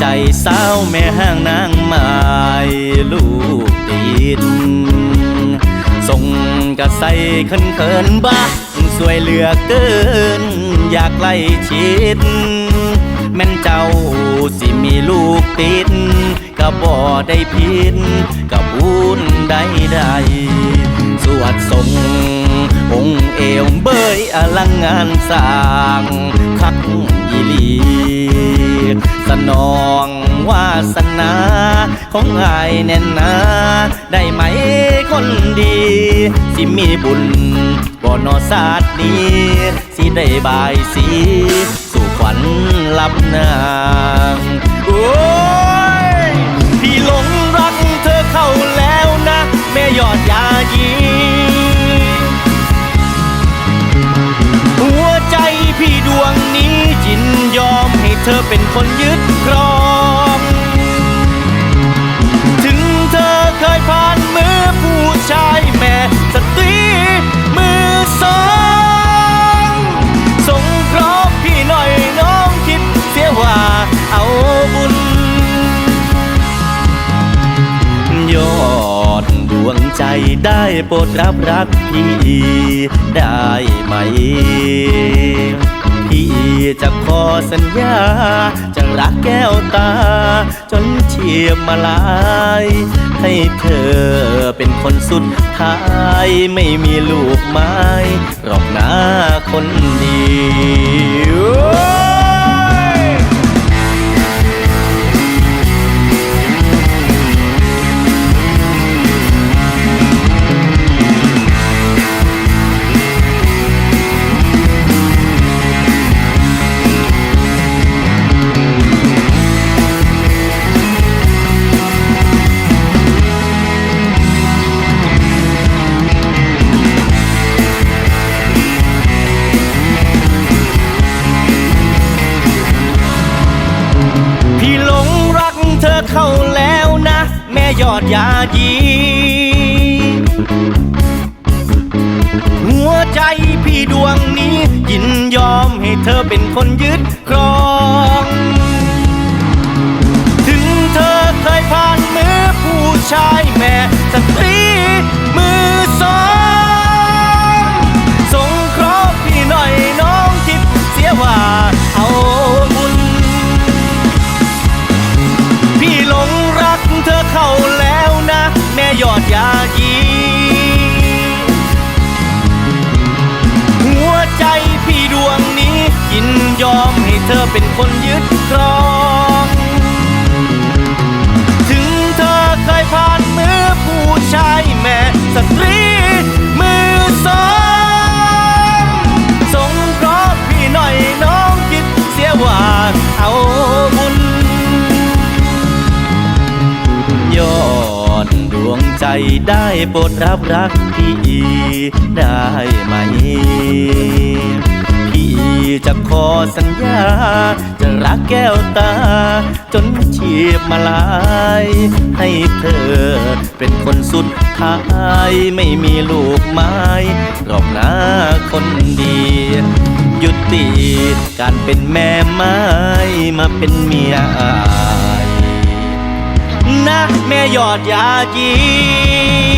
ใจสาวแม่ห้างนางไม้ลูกติดส่งกระใสเขินเขินบ้าสวยเหลือเกิน อยากไล่ชิด แม่นเจ้าสิมีลูกติดก็บ่ได้ผิดก็บุญได้ได้สวดทรงองค์เอวเบยอลังงานสร้างคักยีหลี สนองวาสนาของอายแน่นนาได้ไหมคนดี สิมีบุญบ่นอศาสตร์นี้สิได้บายสี สู่ขวัญลับนางโอ้ เธอเป็นคนยึดครอง ถึงเธอเคยผ่านมือผู้ชายแม่สตรีมือสองสงเคราะห์พี่หน่อยน้องคิดเสียว่าเอาบุญ ยอดดวงใจได้โปรดรับรักพี่ได้ไหม จะขอสัญญาจะรักแก้วตา จนเชียบมาลาย ให้เธอเป็นคนสุดท้ายไม่มีลูกไม้หรอกนะคนดี ยอดยายีหัวใจพี่ดวงนี้ ยินยอมให้เธอเป็นคนยึดครอง ถึงเธอเคยผ่านมือผู้ชายแม่ ดยายีหัวใจพี่ดวงนี้ยินยอมให้เธอเป็นคนยึดครอง ได้โปรดรับรักพี่อีได้ไหม พี่จะขอสัญญา จะรักแก้วตา จนชีพมาลาย ให้เธอเป็นคนสุดท้ายไม่มีลูกไม้หรอกนะคนดียุติการเป็นแม่ไม้มาเป็นเมียอาย นะแม่ยอดยาจี